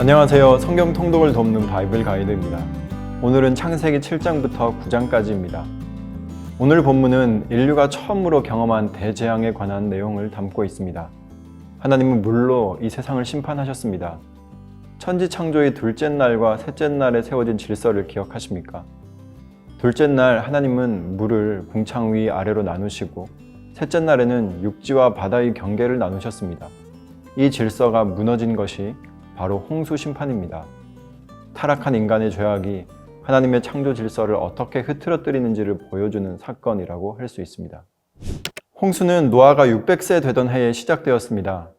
안녕하세요. 성경 통독을 돕는 바이블 가이드입니다. 오늘은 창세기 7장부터 9장까지입니다. 오늘 본문은 인류가 처음으로 경험한 대재앙에 관한 내용을 담고 있습니다. 하나님은 물로 이 세상을 심판하셨습니다. 천지 창조의 둘째 날과 셋째 날에 세워진 질서를 기억하십니까? 둘째 날 하나님은 물을 궁창 위 아래로 나누시고 셋째 날에는 육지와 바다의 경계를 나누셨습니다. 이 질서가 무너진 것이 바로 홍수 심판입니다. 타락한 인간의 죄악이 하나님의 창조 질서를 어떻게 흐트러뜨리는지를 보여주는 사건이라고 할 수 있습니다. 홍수는 노아가 600세 되던 해에 시작되었습니다.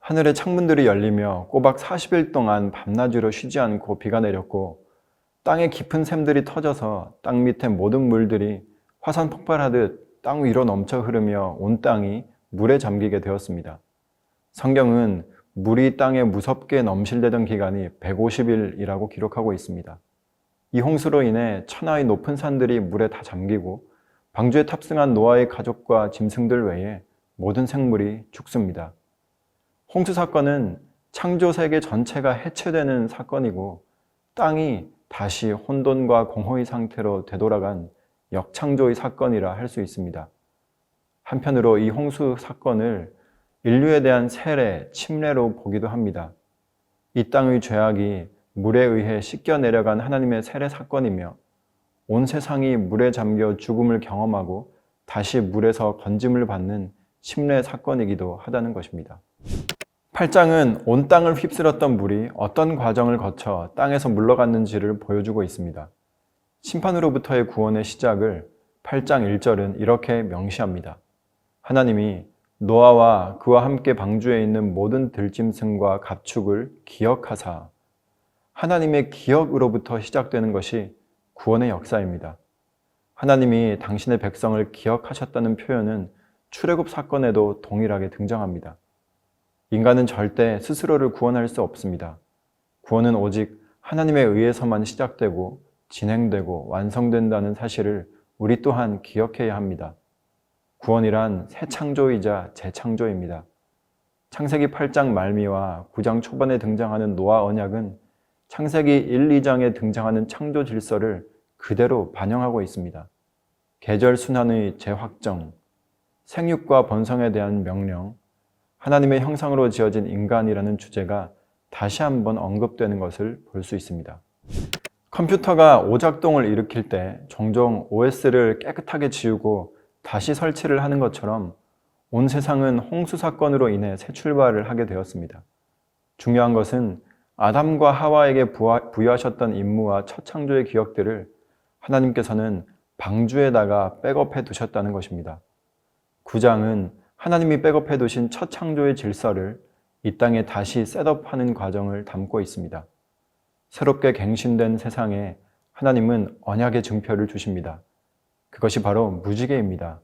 하늘의 창문들이 열리며 꼬박 40일 동안 밤낮으로 쉬지 않고 비가 내렸고 땅의 깊은 샘들이 터져서 땅 밑의 모든 물들이 화산 폭발하듯 땅 위로 넘쳐 흐르며 온 땅이 물에 잠기게 되었습니다. 성경은 물이 땅에 무섭게 넘실대던 기간이 150일이라고 기록하고 있습니다. 이 홍수로 인해 천하의 높은 산들이 물에 다 잠기고 방주에 탑승한 노아의 가족과 짐승들 외에 모든 생물이 죽습니다. 홍수 사건은 창조 세계 전체가 해체되는 사건이고 땅이 다시 혼돈과 공허의 상태로 되돌아간 역창조의 사건이라 할 수 있습니다. 한편으로 이 홍수 사건을 인류에 대한 세례, 침례로 보기도 합니다. 이 땅의 죄악이 물에 의해 씻겨 내려간 하나님의 세례 사건이며 온 세상이 물에 잠겨 죽음을 경험하고 다시 물에서 건짐을 받는 침례 사건이기도 하다는 것입니다. 8장은 온 땅을 휩쓸었던 물이 어떤 과정을 거쳐 땅에서 물러갔는지를 보여주고 있습니다. 심판으로부터의 구원의 시작을 8장 1절은 이렇게 명시합니다. 하나님이 노아와 그와 함께 방주에 있는 모든 들짐승과 가축을 기억하사 하나님의 기억으로부터 시작되는 것이 구원의 역사입니다. 하나님이 당신의 백성을 기억하셨다는 표현은 출애굽 사건에도 동일하게 등장합니다. 인간은 절대 스스로를 구원할 수 없습니다. 구원은 오직 하나님에 의해서만 시작되고 진행되고 완성된다는 사실을 우리 또한 기억해야 합니다. 구원이란 새 창조이자 재창조입니다. 창세기 8장 말미와 9장 초반에 등장하는 노아 언약은 창세기 1, 2장에 등장하는 창조 질서를 그대로 반영하고 있습니다. 계절 순환의 재확정, 생육과 번성에 대한 명령, 하나님의 형상으로 지어진 인간이라는 주제가 다시 한번 언급되는 것을 볼 수 있습니다. 컴퓨터가 오작동을 일으킬 때 종종 OS를 깨끗하게 지우고 다시 설치를 하는 것처럼 온 세상은 홍수 사건으로 인해 새 출발을 하게 되었습니다. 중요한 것은 아담과 하와에게 부여하셨던 임무와 첫 창조의 기억들을 하나님께서는 방주에다가 백업해 두셨다는 것입니다. 9장은 하나님이 백업해 두신 첫 창조의 질서를 이 땅에 다시 셋업하는 과정을 담고 있습니다. 새롭게 갱신된 세상에 하나님은 언약의 증표를 주십니다. 그것이 바로 무지개입니다.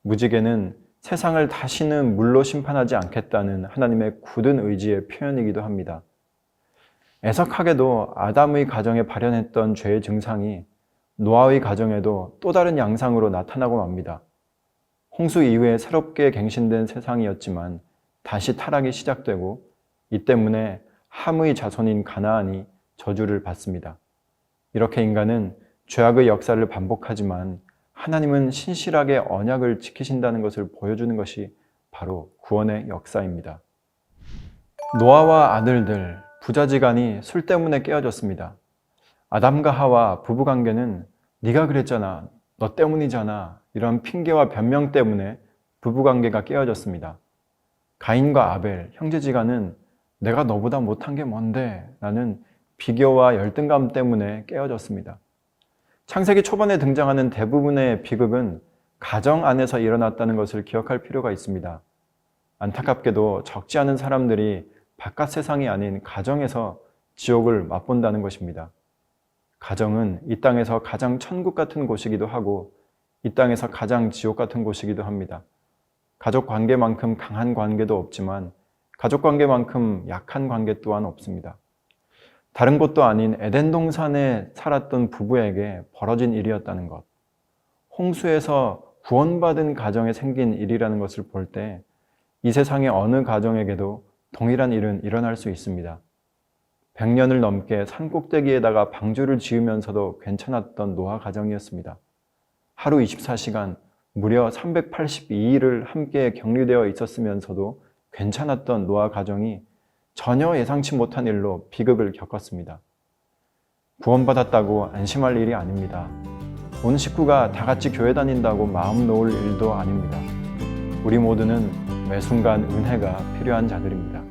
무지개는 세상을 다시는 물로 심판하지 않겠다는 하나님의 굳은 의지의 표현이기도 합니다. 애석하게도 아담의 가정에 발현했던 죄의 증상이 노아의 가정에도 또 다른 양상으로 나타나고 맙니다. 홍수 이후에 새롭게 갱신된 세상이었지만 다시 타락이 시작되고 이 때문에 함의 자손인 가나안이 저주를 받습니다. 이렇게 인간은 죄악의 역사를 반복하지만 하나님은 신실하게 언약을 지키신다는 것을 보여주는 것이 바로 구원의 역사입니다. 노아와 아들들, 부자지간이 술 때문에 깨어졌습니다. 아담과 하와 부부관계는 네가 그랬잖아, 너 때문이잖아 이런 핑계와 변명 때문에 부부관계가 깨어졌습니다. 가인과 아벨, 형제지간은 내가 너보다 못한 게 뭔데? 라는 비교와 열등감 때문에 깨어졌습니다. 창세기 초반에 등장하는 대부분의 비극은 가정 안에서 일어났다는 것을 기억할 필요가 있습니다. 안타깝게도 적지 않은 사람들이 바깥 세상이 아닌 가정에서 지옥을 맛본다는 것입니다. 가정은 이 땅에서 가장 천국 같은 곳이기도 하고 이 땅에서 가장 지옥 같은 곳이기도 합니다. 가족 관계만큼 강한 관계도 없지만 가족 관계만큼 약한 관계 또한 없습니다. 다른 곳도 아닌 에덴 동산에 살았던 부부에게 벌어진 일이었다는 것. 홍수에서 구원받은 가정에 생긴 일이라는 것을 볼 때 이 세상의 어느 가정에게도 동일한 일은 일어날 수 있습니다. 100년을 넘게 산 꼭대기에다가 방주를 지으면서도 괜찮았던 노아 가정이었습니다. 하루 24시간 무려 382일을 함께 격리되어 있었으면서도 괜찮았던 노아 가정이 전혀 예상치 못한 일로 비극을 겪었습니다. 구원받았다고 안심할 일이 아닙니다. 온 식구가 다 같이 교회 다닌다고 마음 놓을 일도 아닙니다. 우리 모두는 매 순간 은혜가 필요한 자들입니다.